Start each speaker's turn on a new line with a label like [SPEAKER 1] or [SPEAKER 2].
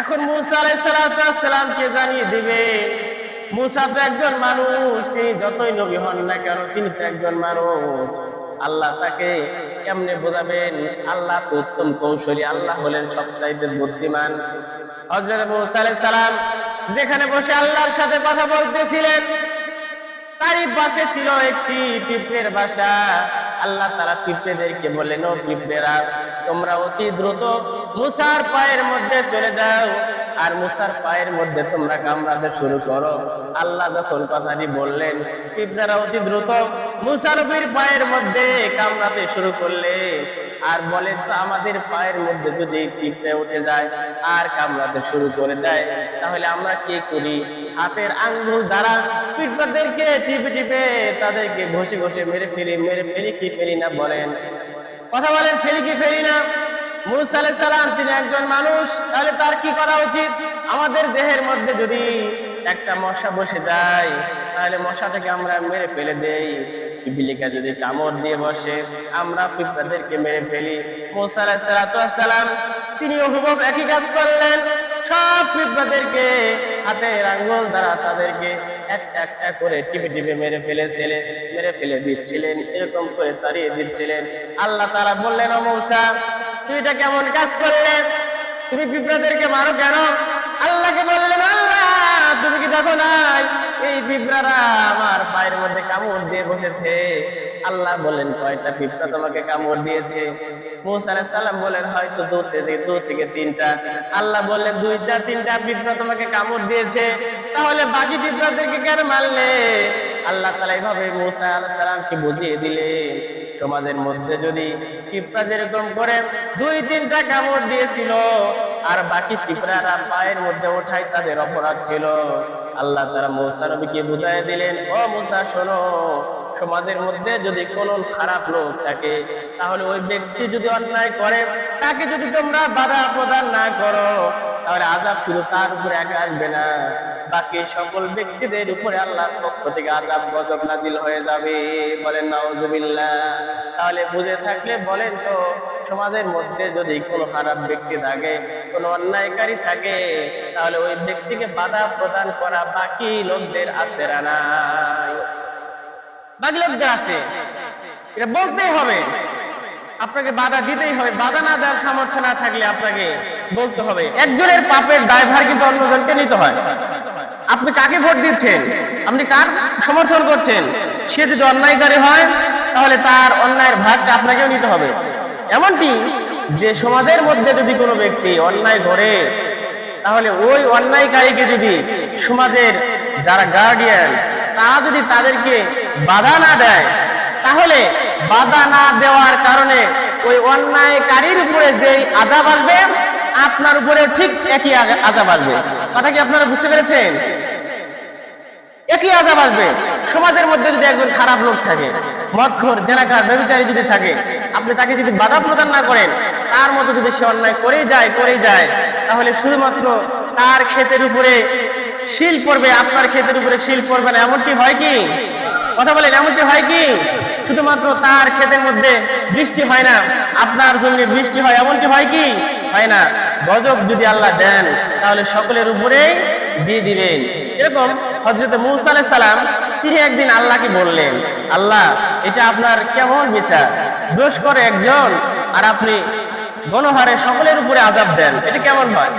[SPEAKER 1] এখন মুসা জানিয়ে দিবে? মুসা তো একজন মানুষ, তিনি যতই নবী হন না কেন, তিনি তো একজন মানুষ। আল্লাহ তাকে কেমনে বোঝাবেন? আল্লাহ তো উত্তম কৌশলী, আল্লাহ হলেন সবচাইতে বুদ্ধিমান। যেখানে বসে আল্লাহর সাথে কথা বলতেছিলেন, তারই পাশে ছিল একটি পিঁপড়ের বাসা। আল্লাহ তারা পিঁপড়েদেরকে বললেন, ও পিঁপড়েরা, তোমরা অতি দ্রুত মুসার পায়ের মধ্যে চলে যাও। আর মুসার পায়ের মধ্যে তোমরা কামড়াতে শুরু করো। আল্লাহ যখন কথাটি বললেন পিঁপড়েরা অতি দ্রুত মুসার নবীর পায়ের মধ্যে কামড়াতে শুরু করলে আর বলে তো, আমাদের পায়ের মধ্যে যদি পিঁপড়ে উঠে যায় আর কামড়াতে শুরু করে দেয়, তাহলে আমরা কি করি? হাতের আঙ্গুল দ্বারা পিঁপড়াদেরকে টিপে টিপে তাদেরকে ঘষে ঘষে মেরে ফেলি মেরে ফেলি কি ফেলি না বলেন? কথা বলেন, ফেলি কি ফেলি না? মুসা তিনি একজন মানুষ, তাহলে তার কি করা উচিত? আমাদের দেহের মধ্যে যদি একটা মশা বসে যায়, তাহলে আমরা মেরে ফেলে দেই। যদি কামড় দিয়ে বসে, আমরা মেরে ফেলি। তিনি একই কাজ করলেন। সব দ্বারা তাদেরকে একটা একটা করে টিপে টিপে মেরে ফেলেছিলেন, মেরে ফেলে দিচ্ছিলেন, এরকম করে তাড়িয়ে দিচ্ছিলেন। আল্লাহ তারা বললেন তুই এটা কেমন কাজ করলে? তুমি পিঁপড়াদেরকে মারো কেন? আল্লাহকে বললেন, আল্লাহ, তুমি কি দেখো নাই? এই পিঁপড়ারা আমার পায়ের মধ্যে কামড় দিয়ে বসেছে। আল্লাহ বলেন কয়টা পিঁপড়া তোমাকে কামড় দিয়েছে? সালাম বলেন হয়তো দু থেকে দু থেকে তিনটা। আল্লাহ বললেন, দুইটা, তিনটা পিঁপড়া তোমাকে কামড় দিয়েছে। তাহলে বাকি পিঁপড়াদেরকে কেন মারলে? আল্লাহ তালা এইভাবে মুসা আলাইহিস সালামকে বুঝিয়ে দিলেন সমাজের মধ্যে যদি পিঁপড়া যেরকম করে, দুই তিনটা কামড় দিয়েছিল, আর বাকি পিঁপড়ারা পায়ের মধ্যে ওঠাই তাদের অপরাধ ছিল। আল্লাহ তারা মৌসা নবীকে বুঝাই দিলেন, ও মুসা, শোনো, সমাজের মধ্যে যদি কোন খারাপ লোক থাকে, তাহলে ওই ব্যক্তি যদি অন্যায় করে, তাকে যদি তোমরা বাধা প্রদান না করো তাহলে আজাব শুধু তার উপরে একা আসবে না। বাকি সকল ব্যক্তিদের উপরে আল্লাহর পক্ষ থেকে আজাব গজব নাজিল হয়ে যাবে। বলেন, নাউজুবিল্লাহ। তাহলে বুঝে থাকলে বলেন তো, সমাজের মধ্যে যদি কোনো খারাপ ব্যক্তি থাকে, কোনো অন্যায়কারী থাকে, তাহলে ওই ব্যক্তিকে বাধা প্রদান করা বাকি লোকদের আছে না বাকি লোকদের আছে। এটা বলতেই হবে। আপনাকে বাধা দিতেই হবে। বাধা না দেওয়ার সামর্থ্য না থাকলে আপনাকে বলতে হবে, একজনের পাপের ড্রাইভার কিন্তু অন্যজনকে নিতে হয়। আপনি কাকে ভোট দিচ্ছেন? আপনি কার সমর্থন করছেন? সে যদি অন্যায়কারী হয়, তাহলে তার অন্যায়ের ভাগটা আপনাকেও নিতে হবে। এমনটি যে সমাজের মধ্যে যদি কোনো ব্যক্তি অন্যায় করে, তাহলে ওই অন্যায়কারীকে যদি সমাজের যারা গার্ডিয়ান তারা যদি তাদেরকে বাধা না দেয়, তাহলে বাধা না দেওয়ার কারণে ওই অন্যায়কারীর উপরে যেই আজাব আসবে আপনার উপরে ঠিক একই আজাব আসবে। কথা কি আপনারা বুঝতে পেরেছেন? একই আজাব আসবে। সমাজের মধ্যে যদি একজন খারাপ লোক থাকে, মদখোর, জেনাকার, ব্যবচারী যদি থাকে, আপনি তাকে যদি বাধা প্রদান না করেন, তার মতো যদি সে অন্যায় করেই যায় করেই যায়, তাহলে শুধুমাত্র তার ক্ষেতের উপরে শিল পড়বে, আপনার ক্ষেতের উপরে শিল পড়বে না। এমনটি হয় কি? কথা বলেন, এমনটি হয় কি? শুধুমাত্র তার ক্ষেতের মধ্যে বৃষ্টি হয় না, আপনার জমিনে বৃষ্টি হয়, এমনটি হয় কি? হয় না? গজব যদি আল্লাহ দেন, তাহলে সকলের উপরে দিয়ে দিবেন। এরকম হজরত মুসা সালাম, তিনি একদিন আল্লাহকে বললেন, আল্লাহ, এটা আপনার কেমন বিচার? দোষ করে একজন, আর আপনি গণহারে সকলের উপরে আজাব দেন। এটা কেমন হয়?